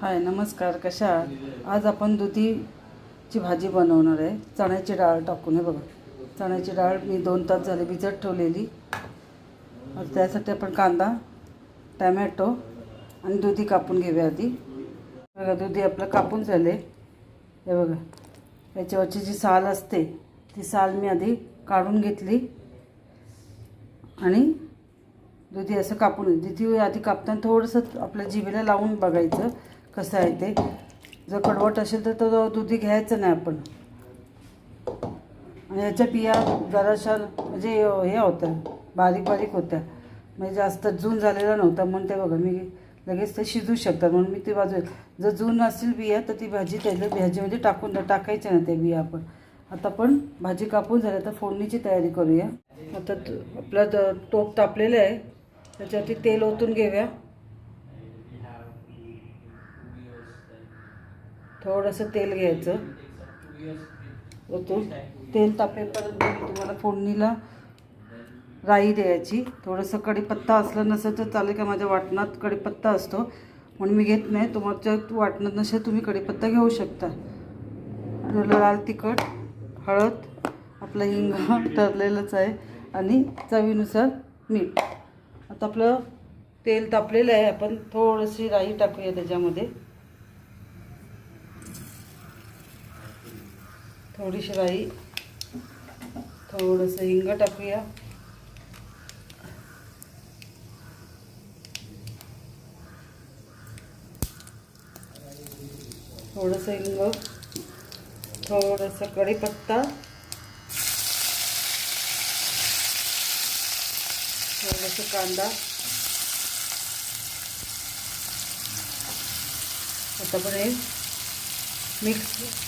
हाय नमस्कार कशा आज आपण दुधीची भाजी बनवणार आहे. चण्याची डाळ टाकून हे बघा. चण्याची डाळ मी दोन तास झाले भिजत ठेवलेली. त्यासाठी आपण कांदा टॅमॅटो आणि दुधी कापून घेऊया आधी. बघा दुधी आपलं कापून झाले. हे बघा याच्यावरची जी साल असते ती साल मी आधी काढून घेतली. आणि दुधी असं कापून दुधी आधी कापताना थोडंसं आपल्या जिभेला लावून बघायचं. कसं आहे ते? जर कडवट असेल तर तो दुधी घ्यायचं नाही आपण. आणि ह्याच्या बिया जराशा म्हणजे हे होत्या बारीक बारीक होत्या. म्हणजे जास्त जून झालेला नव्हता म्हणून ते बघा मी लगेच ते शिजू शकतात. म्हणून मी ते बाजू जर जून असेल बिया तर ती भाजी त्याला भाजीमध्ये टाकून टाकायच्या ना त्या बिया आपण. आता आपण भाजी कापून झाली आता फोडणीची तयारी करूया. आता आपलं टोप तापलेलं आहे. त्याच्यावरती तेल ओतून घेऊया. थोडंसं तेल घ्यायचं. ओतून तेल तापेपर्यंत मी तुम्हाला फोडणीला राई द्यायची. थोडंसं कढीपत्ता असलं नसेल तर चालेल का? माझ्या वाटणात कढीपत्ता असतो. म्हणून मी घेत नाही. तुमच्या वाटणात नसेल तुम्ही कडीपत्ता घेऊ शकता. लाल तिखट हळद आपलं हिंग ठरलेलंच आहे आणि चवीनुसार मीठ. आता आपलं तेल तापलेलं आहे. आपण थोडीशी राई टाकूया त्याच्यामध्ये. थोडीशी राई थोडंसं हिंग टाकूया. थोडंसं हिंग थोडंसं कढीपत्ता थोडंसं कांदा. आता पण हे मिक्स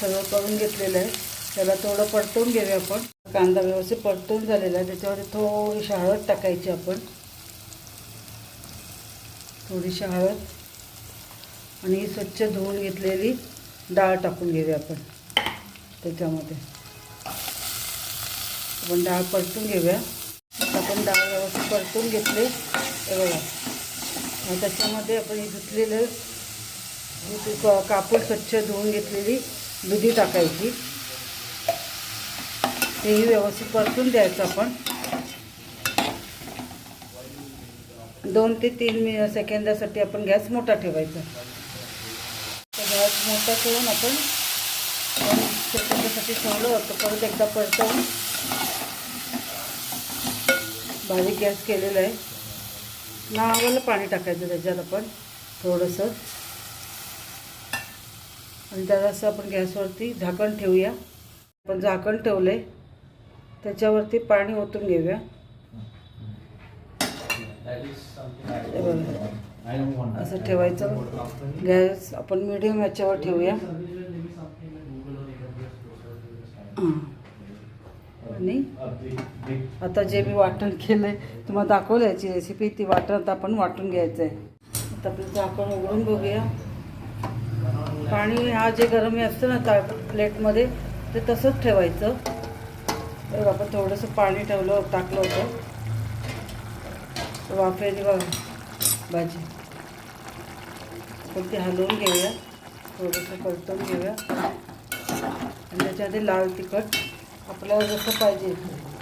सगळं करून घेतलेलं आहे. त्याला थोडं परतवून घेऊया आपण. कांदा व्यवस्थित परतवून झालेला आहे. त्याच्यावर थोडीशी हळद टाकायची आपण. थोडीशी हळद. आणि ही स्वच्छ धुवून घेतलेली डाळ टाकून घेऊया आपण. त्याच्यामध्ये. आपण डाळ परतून घेऊया. आपण डाळ व्यवस्थित परतून घेतले. बघा. त्याच्यामध्ये आपण ही धुतलेलं कापूर स्वच्छ धुवून घेतलेली दुधी टाकायची. तेही व्यवस्थित परतून द्यायचं आपण. दोन ते तीन मि सेकंदासाठी आपण गॅस मोठा ठेवायचा. तर गॅस मोठा ठेवून आपण दोन सेकंदासाठी ठेवलं होतं. परत एकदा परतवून बारीक गॅस केलेला आहे. नावाला पाणी टाकायचं त्याच्यात आपण थोडंसं. आणि जरासं आपण गॅसवरती झाकण ठेवूया. आपण झाकण ठेवलं आहे त्याच्यावरती पाणी ओतून घेऊया. असं ठेवायचं. गॅस आपण मिडियम याच्यावर ठेवूया. आणि आता जे मी वाटण केलं आहे तुम्हाला दाखवलं याची रेसिपी ती वाटण आता आपण वाटून घ्यायचं आहे आता आपलं झाकण उघडून बघूया. पाणी हा जे गरम असतं ना ता प्लेटमध्ये ते तसंच ठेवायचं. तर आपण थोडंसं पाणी ठेवलं टाकलं होतं. वाफेली बघा भाजी. पण ती हलवून घेऊया. थोडंसं परतवून घेऊया. आणि त्याच्यामध्ये लाल तिखट. आपल्याला जसं पाहिजे.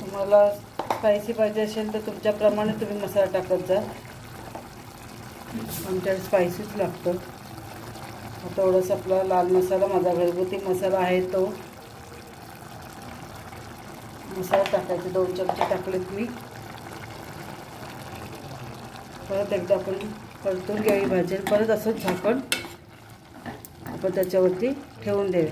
तुम्हाला स्पायसी पाहिजे असेल तर तुमच्याप्रमाणे तुम्ही मसाला टाकत जा. आमच्याकडे स्पायसीच लागतं. थोडंसं आपला लाल मसाला माझा घरगुती मसाला आहे तो. मसाला टाकायचे दोन चमचे टाकलेत मी. परत एकदा आपण परतून घ्यावी भाजी. परत असंच झाकण आपण त्याच्यावरती ठेवून द्यावे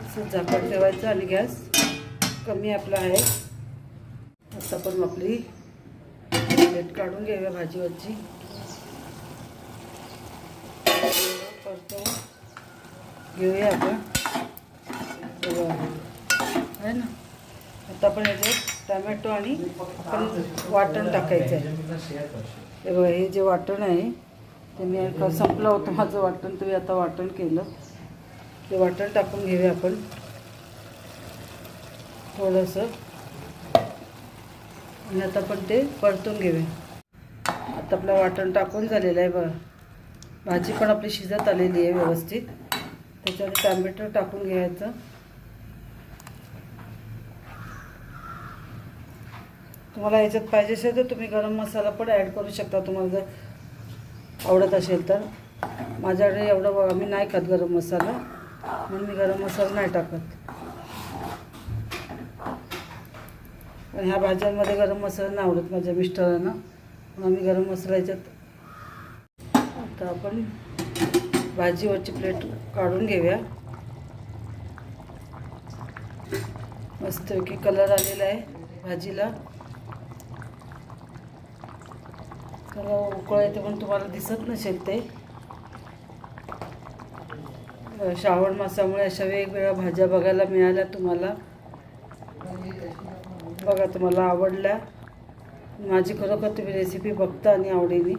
असं झाकण ठेवायचं आणि गॅस कमी आपला आहे. आता आपण आपली प्लेट काढून घेऊया भाजीवरची. परतवून घेऊया आपण. आहे ना? आता आपण याच्यात टमॅटो आणि आपण वाटण टाकायचं आहे. हे बघा हे जे वाटण आहे ते मी संपलं होतं माझं वाटण तुम्ही आता वाटण केलं. ते वाटण टाकून घेऊया आपण. थोडंसं. आणि आता आपण ते परतून घेऊया. आता आपलं वाटण टाकून झालेलं आहे बघा. भाजी पण आपली शिजत आलेली आहे व्यवस्थित. त्याच्यावर टॅमॅटो टाकून घ्यायचं. तुम्हाला याच्यात पाहिजे असेल तर तुम्ही गरम मसाला पण ॲड करू शकता. तुम्हाला जर आवडत असेल तर. माझ्याकडे एवढं आम्ही नाही खात गरम मसाला. म्हणून मी गरम मसाला नाही टाकत. पण ह्या भाज्यांमध्ये गरम मसाला नाही आवडत माझ्या मिस्टरांना. म्हणून आम्ही गरम मसाल्याच्यात आता आपण भाजीवरची प्लेट काढून घेऊया. मस्तपैकी कलर आलेला आहे भाजीला. त्याला उकळ येते पण तुम्हाला दिसत नसेल ते. श्रावण मासामुळे अशा वेगवेगळ्या भाज्या बघायला मिळाल्या तुम्हाला. बघा तुम्हाला आवडल्या. माझी खरोखर तुम्ही रेसिपी बघता आणि आवडीने.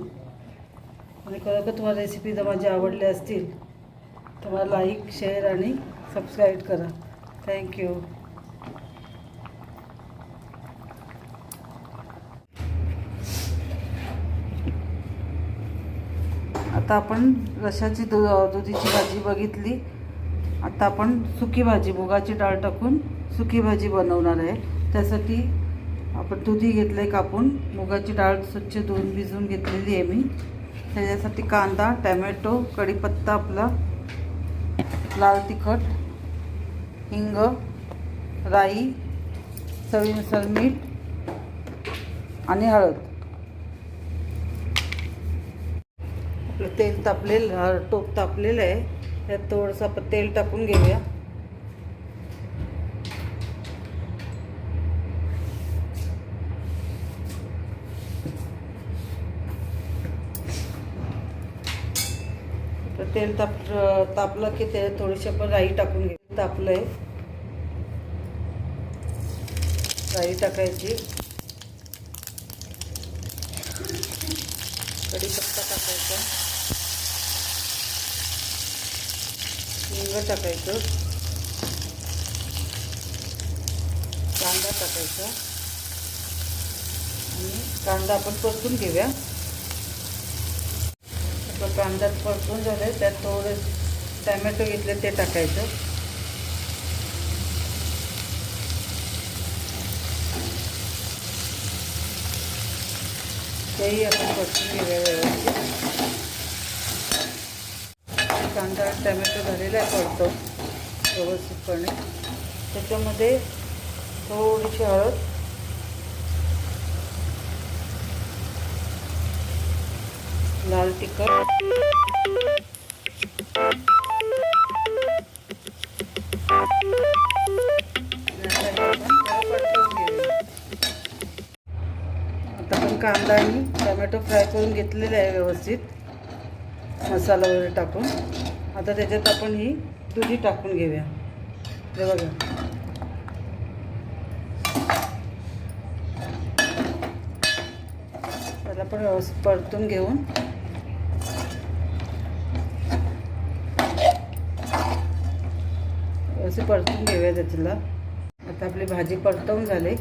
आणि खरोखर तुम्हाला रेसिपी जर माझी आवडल्या असतील तर मला लाईक शेअर आणि सबस्क्राईब करा. थँक्यू आता आपण रशाची दु दुधीची भाजी बघितली. आता आपण सुकी भाजी मुगाची डाळ टाकून सुकी भाजी बनवणार आहे. त्यासाठी आपण दुधी घेतलं आहे कापून. मुगाची डाळ स्वच्छ धुवून भिजवून घेतलेली आहे मी. त्याच्यासाठी कांदा टॅमॅटो कढीपत्ता आपला लाल तिखट हिंग राई चवीनुसार मीठ आणि हळद. आपलं तेल तापलेलं टोप तापलेलं आहे. त्यात थोडंसं आपण तेल टाकून घेऊया तर तेल ताप तापलं की ते थोडीशी आपण राई टाकून घे. तापलं आहे राई टाकायची. कढीपत्ता टाकायचा. हिंग टाकायचं. कांदा टाकायचा. आणि कांदा आपण परतून घेऊया. आपलं कांदा परतून झालं. त्यात थोडं टॅमॅटो घेतले ते टाकायचं. तेही आपण परतून घेऊया व्यवस्थित. कांदा टॅमॅटो झालेला पडतो व्यवस्थितपणे. त्याच्यामध्ये थोडीशी हळद लाल तिखट. आता पण कांदा आणि टोमॅटो फ्राय करून घेतलेले आहे व्यवस्थित. मसाला वगैरे टाकून. आता त्याच्यात आपण ही दुधी टाकून घेऊया. हे बघा. त्याला पण व्यवस्थित परतून घेऊन व्यवस्थित परतून घेऊया त्याच्याला आता आपली भाजी परतवून झाली.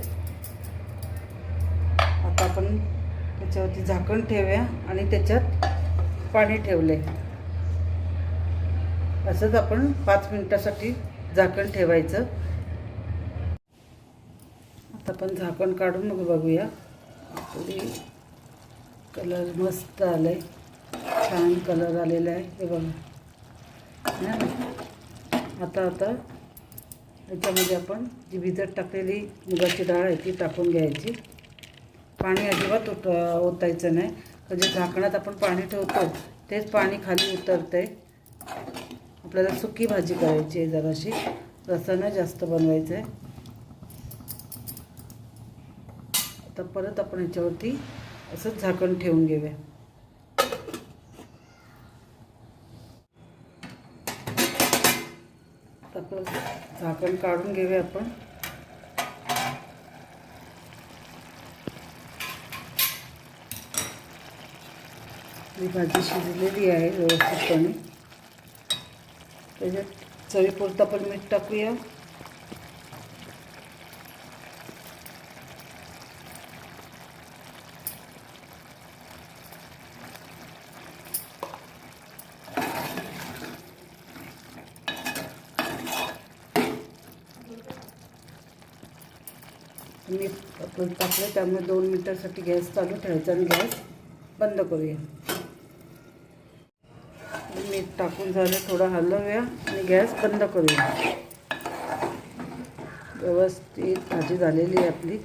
आता आपण त्याच्यावरती झाकण ठेवूया आणि त्याच्यात पाणी ठेवले असंच आपण पाच मिनिटासाठी झाकण ठेवायचं. आता आपण झाकण काढून मग बघूया. आपली कलर मस्त आलाय. आहे छान कलर आलेला आहे. हे बघा. आता आता याच्यामध्ये आपण जी भिजत टाकलेली मुगाची डाळ आहे ती टाकून घ्यायची. पाणी अजिबात उत ओतायचं नाही. म्हणजे झाकणात आपण पाणी ठेवतो तेच पाणी खाली उतरतं. आहे आपल्याला सुकी भाजी करायची आहे जराशी. रसानं जास्त बनवायचं आहे आता परत आपण याच्यावरती असंच झाकण ठेवून घेऊया. आता झाकण काढून घेऊया आपण. ही भाजी शिजलेली आहे व्यवस्थितपणे. त्याच्यात चवीपुरतं आपण मीठ टाकूया. मी आपण टाकलं त्यामुळे दोन मिनटासाठी गॅस चालू ठेवायचा आणि गॅस बंद करूया. मीठ टाकून झालं थोडं हलवूया आणि गॅस बंद करूया. व्यवस्थित भाजी झालेली आहे आपली.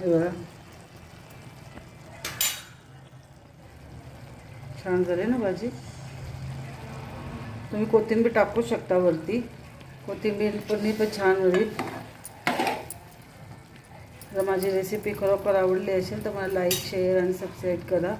बघा. छान झाली ना भाजी. तुम्ही कोथिंबीर टाकू शकता वरती. कोथिंबीर पण पण छान होईल. जर माझी रेसिपी खरोखर आवडली असेल तर मला लाईक शेअर आणि सबस्क्राईब करा.